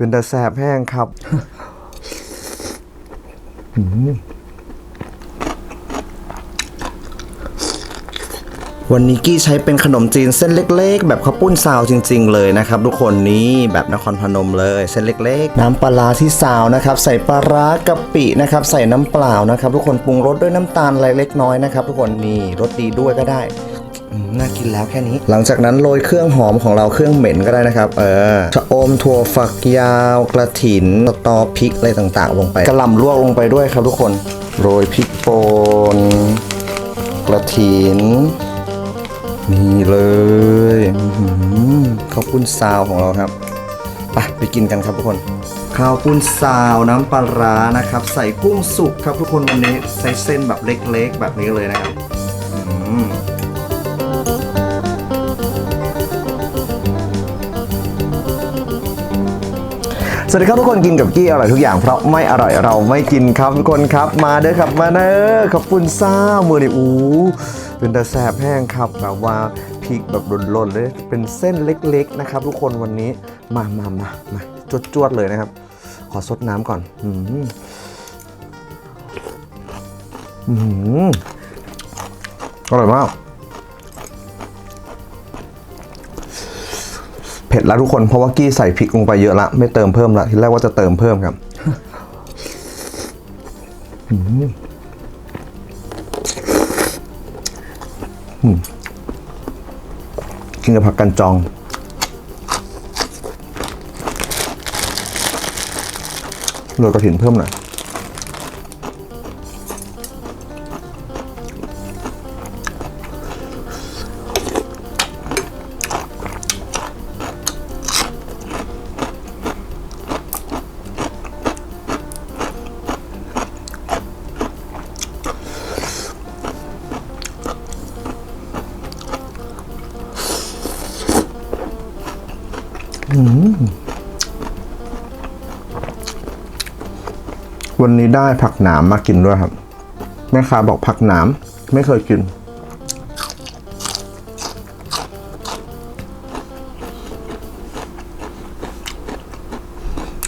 เป็นแต่แสบแห้งครับวันนี้กี้ใช้เป็นขนมจีนเส้นเล็ก ๆ แบบข้าวปุ้นซาวจริง ๆ เลยนะครับ ทุกคนนี้แบบนครพนมเลยเส้นเล็ก ๆ น้ำปลาร้าที่ซาวนะครับ ใส่ปลาร้ากะปินะครับ ใส่น้ำเปล่านะครับ ทุกคนปรุงรสด้วยน้ำตาลอะไรเล็กน้อยนะครับ ทุกคนนี่รสดีด้วยก็ได้ น่ากินแล้วแค่นี้ หลังจากนั้นโรยเครื่องหอมของเราเครื่องเหม็นก็ได้นะครับ เออชะอมถั่วฝักยาว กระถินสตอพริกอะไรต่างๆ ลงไปกระหล่ำลวกลงไปด้วยครับทุกคน โรยพริกป่นกระถินนี่เลยข้าวปุ้นซาวของเราครับไปไปกินกันครับทุกคนข้าวปุ้นซาวน้ำปลาร้านะครับ ใส่กุ้งสุกครับทุกคนวันนี้ใส่เส้นแบบเล็กๆ แบบนี้เลยนะครับ สวัสดีครับทุกคนกินกับกี้อร่อยทุกอย่างเพราะไม่อร่อยเราไม่กินครับทุกคนครับมาเด้อครับมาเด้อข้าวปุ้นซามือนี่อู้เป็นแต่แสบแห้งครับแบบว่าพริกแบบหล่นๆเลยเป็นเส้นเล็กๆนะครับ ทุกคนวันนี้มามามามาจวดๆเลยนะครับ ขอซดน้ำก่อนอืมอืมอร่อยมาก เผ็ดแล้วทุกคนเพราะว่ากี้ใส่พริกลงไปเยอะละไม่เติมเพิ่มละทีแรกว่าจะเติมเพิ่มครับกินกับผักกันจองโรยกระถินเพิ่มหน่อย วันนี้ได้ผักหนามมากินด้วยครับ แม่ค้าบอกผักหนามไม่เคยกิน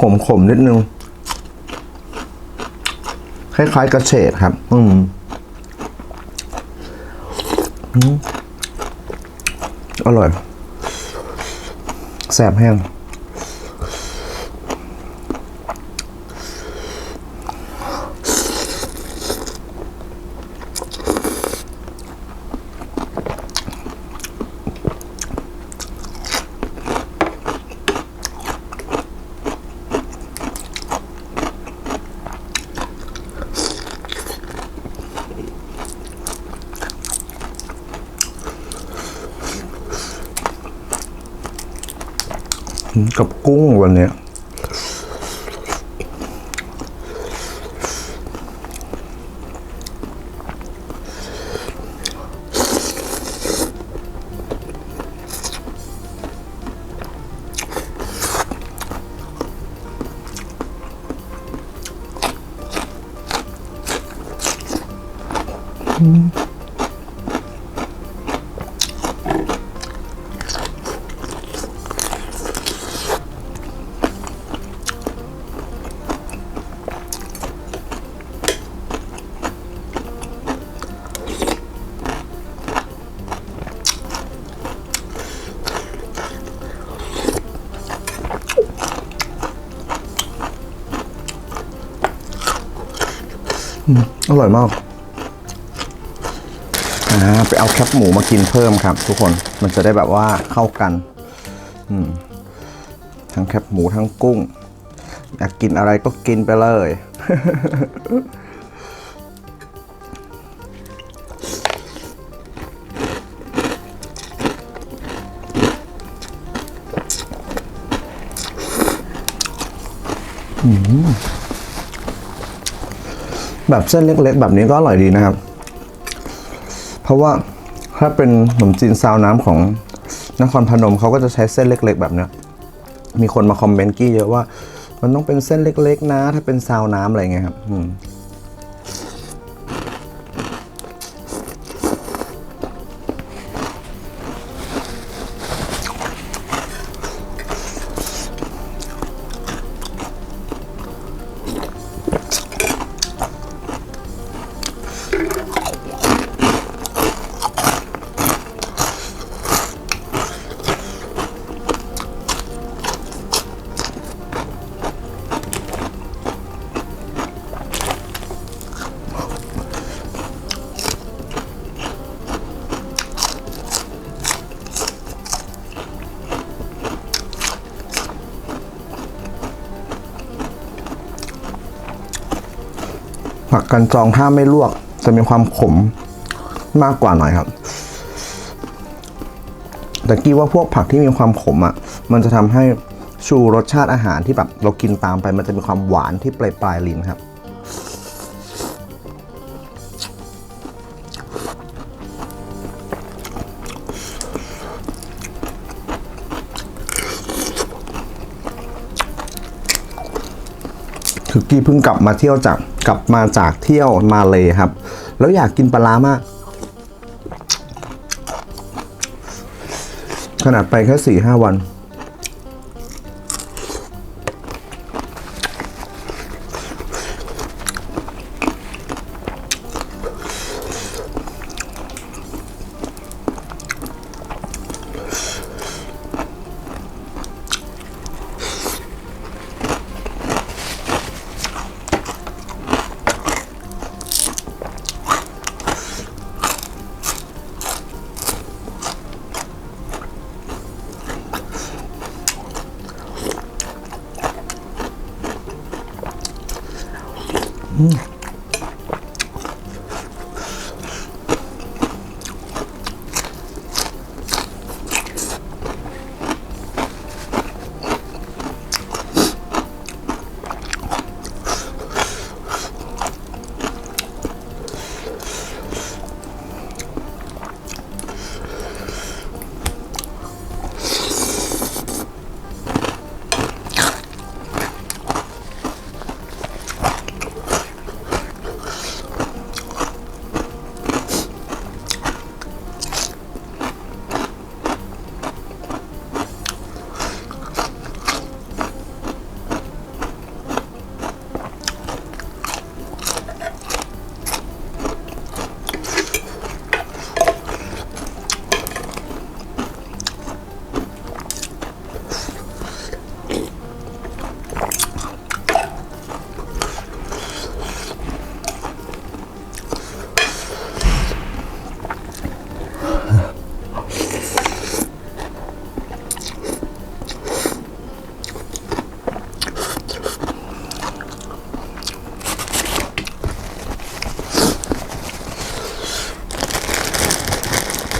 ขมขมนิดนึง คล้ายๆกระเฉดครับ อืมอืมอร่อย แสบแห้ง กับกุ้งวันเนี้ อร่อยมากอ่าไปเอาแคปหมูมากินเพิ่มครับ ทุกคนมันจะได้แบบว่าเข้ากัน อืมทั้งแคปหมูทั้งกุ้ง อยากกินอะไรก็กินไปเลย อืม แบบเส้นเล็กๆ แบบนี้ก็อร่อยดีนะครับ เพราะว่าถ้าเป็นขนมจีนซาวน้ำของนครพนมเขาก็จะใช้เส้นเล็ก ๆ แบบเนี้ยมีคนมาคอมเมนต์กี้เยอะว่า มันต้องเป็นเส้นเล็ก ๆ นะ ถ้าเป็นซาวน้ำอะไรเงี้ยครับ ผักกันจองถ้าไม่ลวก จะมีความขมมากกว่าหน่อยครับ แต่กี้ว่าพวกผักที่มีความขมอะ มันจะทำให้ชูรสชาติอาหารที่แบบเรากินตามไป มันจะมีความหวานที่ปลายปลายลิ้นครับ คือกี้เพิ่งกลับมาเที่ยวจาก กลับมาจากเที่ยวมาเลยครับ แล้วอยากกินปลาร้ามาก ขนาดไปแค่สี่ห้าวัน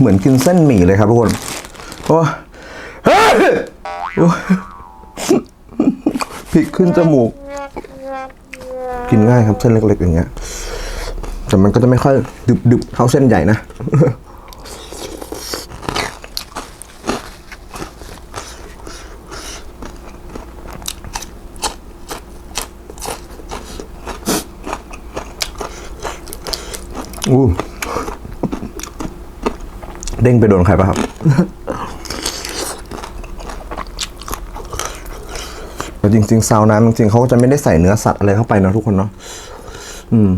เหมือนกินเส้นหมี่เลยครับทุกคนโอ้พริกขึ้นจมูก กินง่ายครับเส้นเล็กๆอย่างเงี้ย แต่มันก็จะไม่ค่อยดึบๆเท่าเส้นใหญ่นะ เด้งไปโดนใครปะครับแต่จริงๆซาวน้ำจริงๆเขาก็จะไม่ได้ใส่เนื้อสัตว์อะไรเข้าไปนะทุกคนเนาะอืม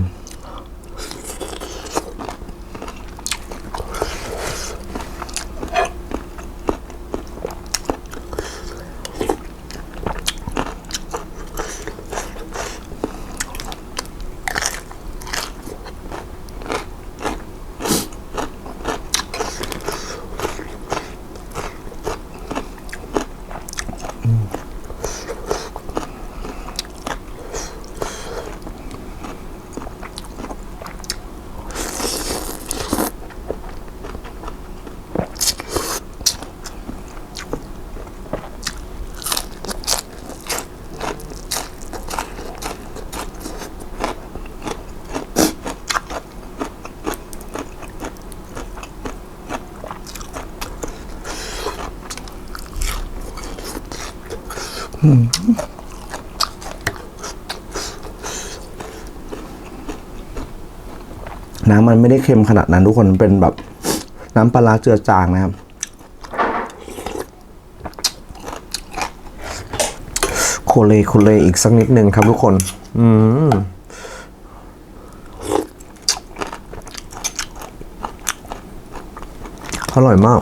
น้ำมันไม่ได้เค็มขนาดนั้นทุกคนเป็นแบบ น้ำปลาร้าเจือจางนะครับ โคเลโคเลอีกสักนิดหนึ่งครับทุกคน อืมอร่อยมาก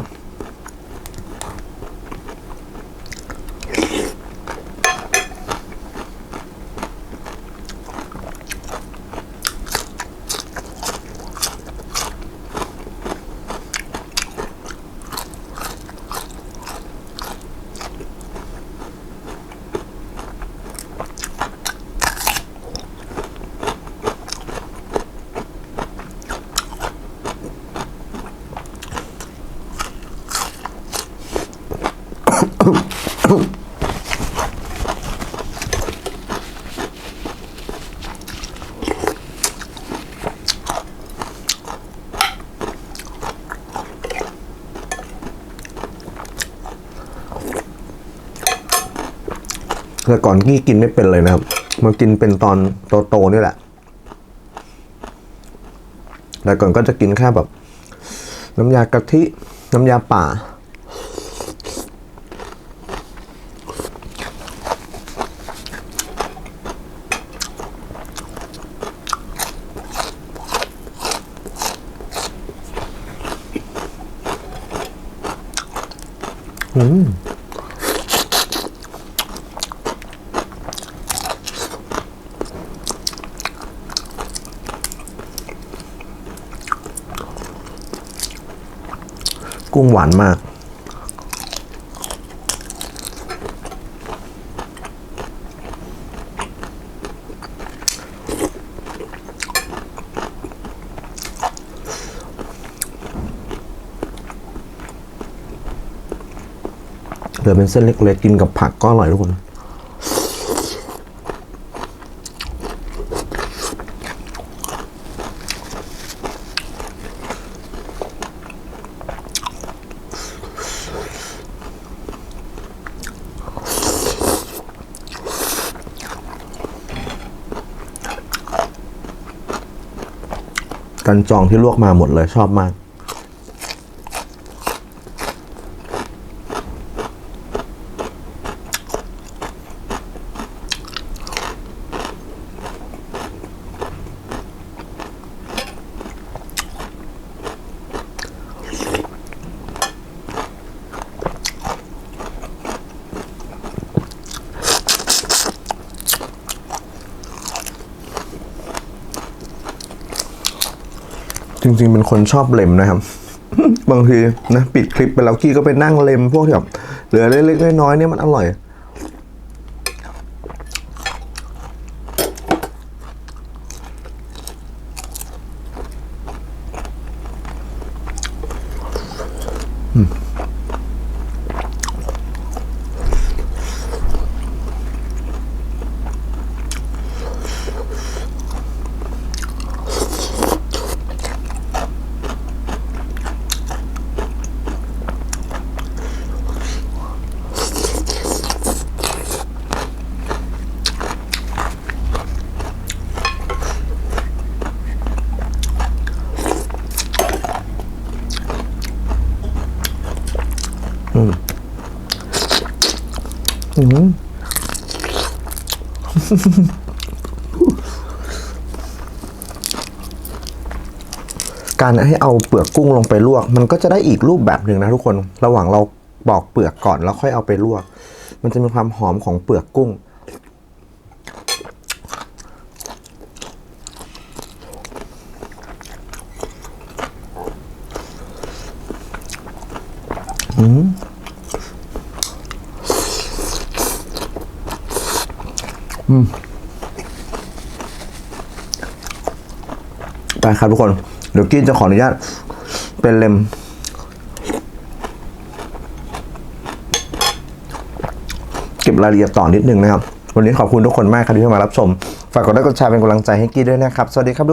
แต่ก่อนกี้กินไม่เป็นเลยนะครับ มากินเป็นตอนโตๆนี่แหละ แต่ก่อนก็จะกินแค่แบบ น้ำยากะทิ น้ำยาป่า อืม กุ้งหวานมาก เหลือเป็นเส้นเล็กๆกินกับผักก็อร่อยทุกคน กันจองที่ลวกมาหมดเลยชอบมาก จริงๆเป็นคนชอบเล็มนะครับ บางทีนะปิดคลิปไปแล้วกี้ก็ไปนั่งเล็มพวกที่แบบเหลือเล็กๆน้อยๆเนี่ยมันอร่อย การให้เอาเปลือกกุ้งลงไปลวก มันก็จะได้อีกรูปแบบหนึ่งนะทุกคน ระหว่างเราปอกเปลือกก่อนแล้วค่อยเอาไปลวก มันจะมีความหอมของเปลือกกุ้ง ไปครับทุกคน เดี๋ยวกี้จะขออนุญาต เป็นเล็มเก็บรายละเอียดต่อนิดนึงนะครับ วันนี้ขอบคุณทุกคนมากครับที่มารับชม ฝากกดไลค์กดแชร์เป็นกำลังใจให้กี้ด้วยนะครับ สวัสดีครับทุก